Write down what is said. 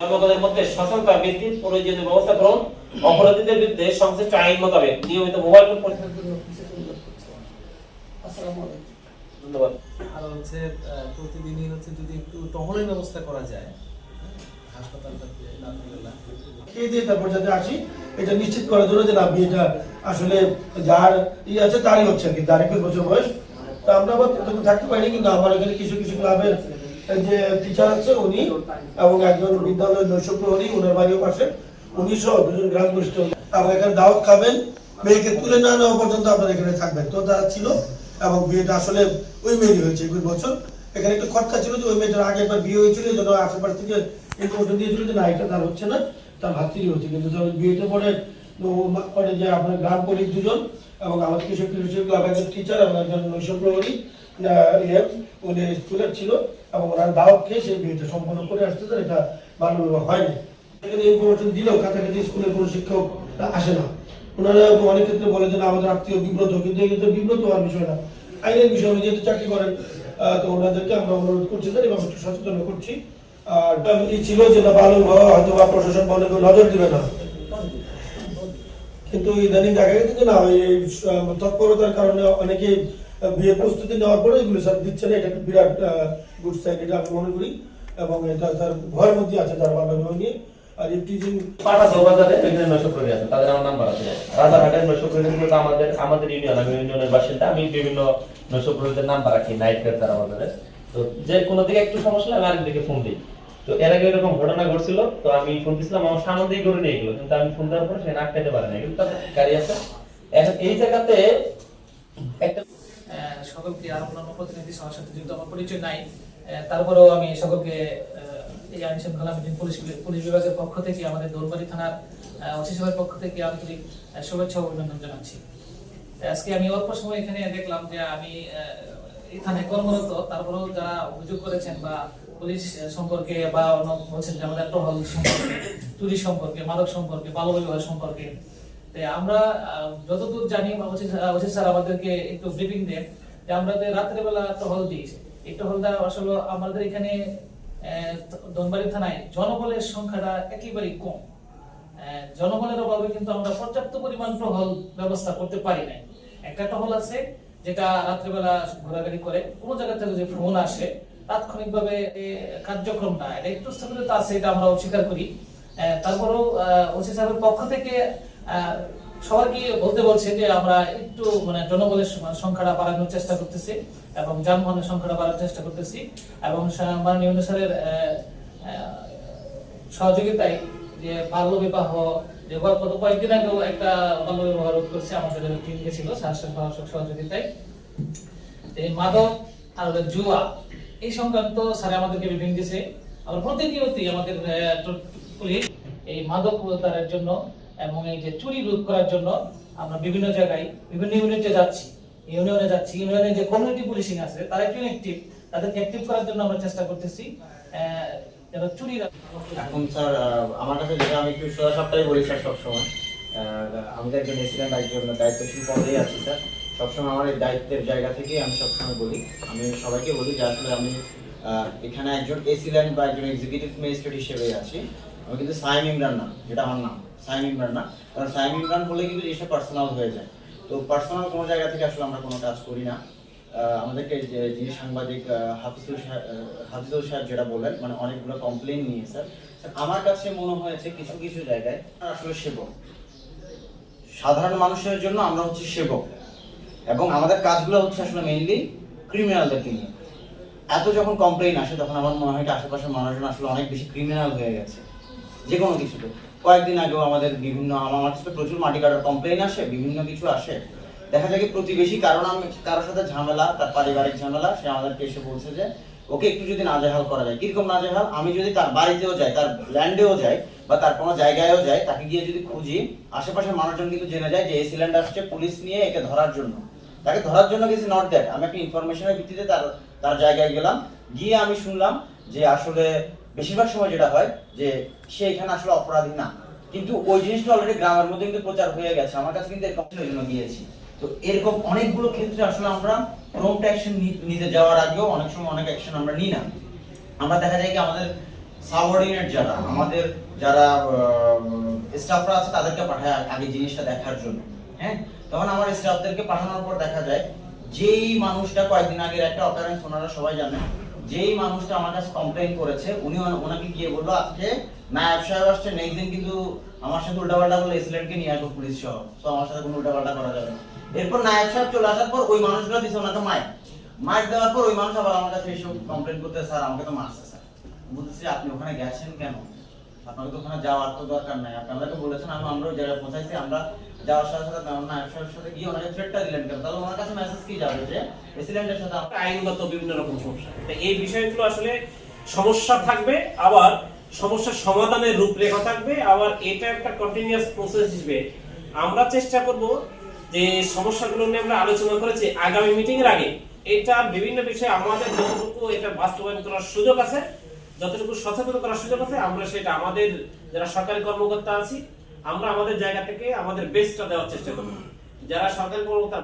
কর্মকর্তাদের মধ্যে সচেতনতা বৃদ্ধির প্রয়োজনীয় ব্যবস্থা গ্রহণ অপরাধীদের বিরুদ্ধে সংশ্লিষ্ট আইন মোতাবেক নিয়মিত মোবাইল ফোন পরিচালনার জন্য ধন্যবাদ। আর হচ্ছে প্রতিদিনই হচ্ছে যদি একটু টহলের ব্যবস্থা করা যায় হাসপাতালটাতে রাত্রিবেলা খেয়ে তারপর যাতে আসি এটা নিশ্চিত করার জন্য যে না বিয়েটা আসলে যার ই আছে তারই হচ্ছে আর কি যার একুশ বছর বয়স। তা আমরা আবার থাকতে পারিনি কিন্তু আমার এখানে কিছু কিছু ক্লাবের যে টিচার আছে উনি এবং একজন বিদ্যালয়ের নৈশ প্রহরী ওনার বাড়িও পাশে। উনি সহ দুজন গ্রাম গোষ্ঠী আপনার এখানে দাওয়াত খাবেন, মেয়েকে তুলে না নেওয়া পর্যন্ত আপনার এখানে থাকবেন। তো তারা ছিল এবং বিয়েটা আসলে ওই মেয়েরই হয়েছে একুশ বছর। এখানে একটা খটকা ছিল যে ওই মেয়েটার আগে একবার বিয়ে হয়েছিল, এই জন্য আশেপাশ থেকে ইনফরমেশন দিয়েছিল যে না, এটা তার হচ্ছে না, তার ভাতৃই হচ্ছে কিন্তু তার বিয়েতে পরে পরে যে আপনার গ্রাম পুলিশ দুজন এবং আমাদের কিছু ক্লাব একজন টিচার এবং একজন নৈশ প্রহরী ছিল এবং ওনার সেই সম্পন্ন করে এটা হয়নি। ইনফরমেশন দিলেও কাছাকাছি স্কুলের কোনো শিক্ষক আসে না। ওনারা অনেক ক্ষেত্রে বলে যে আমাদের আত্মীয় বিব্রত কিন্তু এই বিব্রত হওয়ার বিষয় না। আইনের বিষয় যেহেতু চাকরি করেন তো ওনাদেরকে আমরা অনুরোধ করছি স্যার এবং একটু সচেতন করছি। আর ছিল যে না বিবাহ হয়তো বা প্রশাসন নজর দিবে না। কিন্তু ইদানিং দেখা গেছে যে না এই তৎপরতার কারণে অনেকে আহ, বিয়ের প্রস্তুতি নেওয়ার পরে এগুলো স্যার দিচ্ছে না, এটা একটা বিরাট গুড সাইড এটা আমি মনে করি। এবং এটা স্যার ভয়ের মধ্যে আছে তার বাবা বিবাহ নিয়ে। আর টিচিং পাটা দোকানদারে এখানে নষ্ট করে আছে, তাদের আমার নাম্বার আছে। রাজারহাটের নষ্ট করে কিন্তু আমাদের আমাদের ইউনিয়ন আমি ইউনিয়নের বাসিন্দা, আমি বিভিন্ন নষ্ট করে নাম্বার রাখি নাইট তারা আমাদের তো যে কোনো দিকে একটু সমস্যা হলে আমি আরেক দিকে ফোন দিই। তো এর আগে এরকম ঘটনা ঘটছিল, তো আমি ফোন দিছিলাম, আমার সামনে দিয়ে করে নিয়ে গেলো, কিন্তু আমি ফোন দেওয়ার পরে সে নাক খেতে পারে না কিন্তু তাদের গাড়ি আছে। এখন এই জায়গাতে একটা সকলকে আর অন্যান্য প্রতিনিধি সবার সাথে যেহেতু আমার পরিচয় নাই তারপরেও আমি সকলকে এই আইন শৃঙ্খলা বাহিনী পুলিশ পুলিশ বিভাগের পক্ষ থেকে, আমাদের দৌলবাড়ি থানার ওসি সাহেবের পক্ষ থেকে আন্তরিক শুভেচ্ছা অভিনন্দন জানাচ্ছি। আজকে আমি অল্প সময় এখানে দেখলাম যে আমি এই থানায় কর্মরত, তারপরেও যারা অভিযোগ করেছেন বা পুলিশ সম্পর্কে বা অন্য বলছেন যে আমাদের টহল সম্পর্কে, চুরি সম্পর্কে, মাদক সম্পর্কে বাল্য বিবাহ সম্পর্কে আমরা যতদূর জানি, ওসি স্যার আমাদেরকে একটু ব্রিফিং দেন। যে আমরা রাত্রেবেলা টহল দিই এই টহলটা আসলে আমাদের এখানে আহ, দনবাড়ি থানায় জনবলের সংখ্যাটা একেবারেই কম। জনবলের অভাবে কিন্তু আমরা পর্যাপ্ত পরিমাণ টহল ব্যবস্থা করতে পারি নাই। একটা টহল আছে যেটা রাত্রেবেলা ঘোরাঘুরি করে কোনো জায়গা থেকে যে ফোন আসে তাৎক্ষণিকভাবে কার্যক্রম কার্যক্রমটা এটা একটু স্থবিরতা আছে এটা আমরা অস্বীকার করি। তারপরেও ওসি সাহেবের পক্ষ থেকে সবাইকে বলতে বলছে যে আমরা একটু মানে জনবলের সংখ্যাটা বাড়ানোর চেষ্টা করতেছি এবং যানবাহনের সংখ্যাটা বাড়ানোর চেষ্টা করতেছি এবং মাননীয় স্যারের সহযোগিতায় যে বাল্য বিবাহ, যে গত কয়েকদিন আগেও একটা বাল্য বিবাহ রোধ করছে আমাদের টিম গেছিল স্বাস্থ্য সহযোগিতায়। এই মাদক আর জুয়া, এই সংক্রান্ত স্যার আমাদেরকে বিভিন্ন দিয়েছে আমাদের এই মাদক জন্য এবং এই যে চুরি রোধ করার জন্য আমরা বিভিন্ন জায়গায়, বিভিন্ন ইউনিটে যাচ্ছি। ইউনিয়নে যাচ্ছি। ইউনিয়নে যে কমিউনিটি পুলিশিং আছে, তারা একটু অ্যাক্টিভ তাদেরকে অ্যাক্টিভ করার জন্য আমরা চেষ্টা করতেছি। যেন চুরি এখন স্যার আমার কাছে যেটা আমি একটু সোজা সপ্তাহে বলি স্যার সবসময়। আমি একজন এসিডেন্ট একজন দায়িত্বশীল পদেই আছি স্যার। সবসময় আমার এই দায়িত্বের জায়গা থেকে আমি সবসময় বলি। আমি সবাইকে বলি যে আসলে আমি এখানে একজন এসিল্যান্ড বা একজন এক্সিকিউটিভ ম্যাজিস্ট্রেট হিসেবে আছি। আমি কিন্তু সাইম ইমরান না যেটা আমার নাম। সাইম ইমরান না। কারণ সাইম ইমরান বলে কিন্তু জিনিসটা পার্সোনাল হয়ে যায়। তো পার্সোনাল কোনো জায়গা থেকে আসলে আমরা কোনো কাজ করি না। আমাদেরকে যিনি সাংবাদিক হাফিজুল সাহেব হাফিজুল সাহেব যেটা বললেন মানে অনেকগুলো কমপ্লেন নিয়ে স্যার, আমার কাছে মনে হয়েছে কিছু কিছু জায়গায় আসলে সেবক। সাধারণ মানুষের জন্য আমরা হচ্ছে সেবক। এবং আমাদের কাজগুলো হচ্ছে আসলে মেইনলি ক্রিমিনালদেরকে নিয়ে এত যখন কমপ্লেন আসে তখন আমার মনে হয় আশেপাশের মানুষজন আসলে অনেক বেশি ক্রিমিনাল হয়ে গেছে। যে কোনো কিছুতে। কয়েকদিন আগেও আমাদের বিভিন্ন, আমার কাছে প্রচুর মাটি কাটার কমপ্লেইন আসে, বিভিন্ন কিছু আসে। দেখা যায় কি প্রতিবেশী কারণ আমি কারোর সাথে ঝামেলা, তার পারিবারিক ঝামেলা, সে আমাদেরকে এসে বলছে যে, ওকে একটু যদি নাজেহাল করা যায়। কীরকম নাজেহাল? আমি যদি তার বাড়িতেও যাই, তার ল্যান্ডেও যাই, বা তার কোনো জায়গায়ও যাই, তাকে গিয়ে যদি খুঁজি, আশেপাশের মানুষজন কিন্তু জেনে যায় যে এই সিলিন্ডার আসছে পুলিশ নিয়ে একে ধরার জন্য। তাকে ধরার জন্য গেছি নট দ্যাট আমি একটা ইনফরমেশনের ভিত্তিতে তার তার জায়গায় গেলাম। গিয়ে আমি শুনলাম যে আসলে বেশিরভাগ সময় যেটা হয় যে সে এখানে আসলে অপরাধী না। কিন্তু ওই জিনিসটা অলরেডি গ্রামের মধ্যে কিন্তু প্রচার হয়ে গেছে। আমার কাছে কিন্তু জন্য গিয়েছি তো এরকম অনেকগুলো ক্ষেত্রে আসলে আমরা প্রম্পট অ্যাকশন নিতে যাওয়ার আগেও অনেক সময় অনেক অ্যাকশন আমরা নিই না। আমরা দেখা যায় কি আমাদের সাবঅর্ডিনেট যারা, আমাদের যারা স্টাফরা আছে তাদেরকে পাঠায় আগে জিনিসটা দেখার জন্য। হ্যাঁ? তখন আমার স্টাফদেরকে পাঠানোর পর দেখা যায়, যেই মানুষটা কয়েকদিন আগের একটা অকারেন্স ওনারা সবাই জানেন যেই মানুষটা আমার কাছে কমপ্লেন করেছে, উনি ওনা- ওনাকে গিয়ে বলল, আজকে নায়ব সাহেব আসছে নেক্সট দিন কিন্তু আমার সাথে উল্টাপাল্টা বলে এসিলেন্টকে নিয়ে আসব পুলিশ সহ। তো আমার সাথে কোনো উল্টাপাল্টা করা যাবে না। এরপর নায়ব সাহেব চলে আসার পর ওই মানুষগুলো দিচ্ছে ওনাকে মাইক মাইক দেওয়ার পর ওই মানুষ আবার আমার কাছে এসব কমপ্লেন করতে স্যার, আমাকে তো মারছে, স্যার। বলতেছি, আপনি ওখানে গেছেন কেন? আপনাকে তো ওখানে যাওয়ার তো দরকার নাই। আপনারা তো বলেছেন, আমি আমরা ওই জায়গায় পৌঁছাইছি, আমরা যাওয়ার সাথে সাথে আপনার নায়ক সাথে গিয়ে ওনাকে থ্রেটটা দিলেন কেন? তাহলে ওনার কাছে মেসেজ কি যাবে যে প্রেসিডেন্টের সাথে আইনগত বিভিন্ন রকম সমস্যা। তো এই বিষয়গুলো আসলে সমস্যা থাকবে, আবার সমস্যার সমাধানের রূপরেখা থাকবে, আবার এটা একটা কন্টিনিউয়াস প্রসেস হিসেবে আমরা চেষ্টা করব যে সমস্যাগুলো নিয়ে আমরা আলোচনা করেছি আগামী মিটিং এর আগে। এটা বিভিন্ন বিষয়ে আমাদের যতটুকু এটা বাস্তবায়ন করার সুযোগ আছে যতটুকু সচেতন করার সুযোগ আছে, আমরা সেটা আমাদের যারা সরকারি কর্মকর্তা আছি, আমরা আমাদের জায়গা থেকে আমাদের বেস্টটা দেওয়ার চেষ্টা করব। যারা সরকারি কর্মকর্তা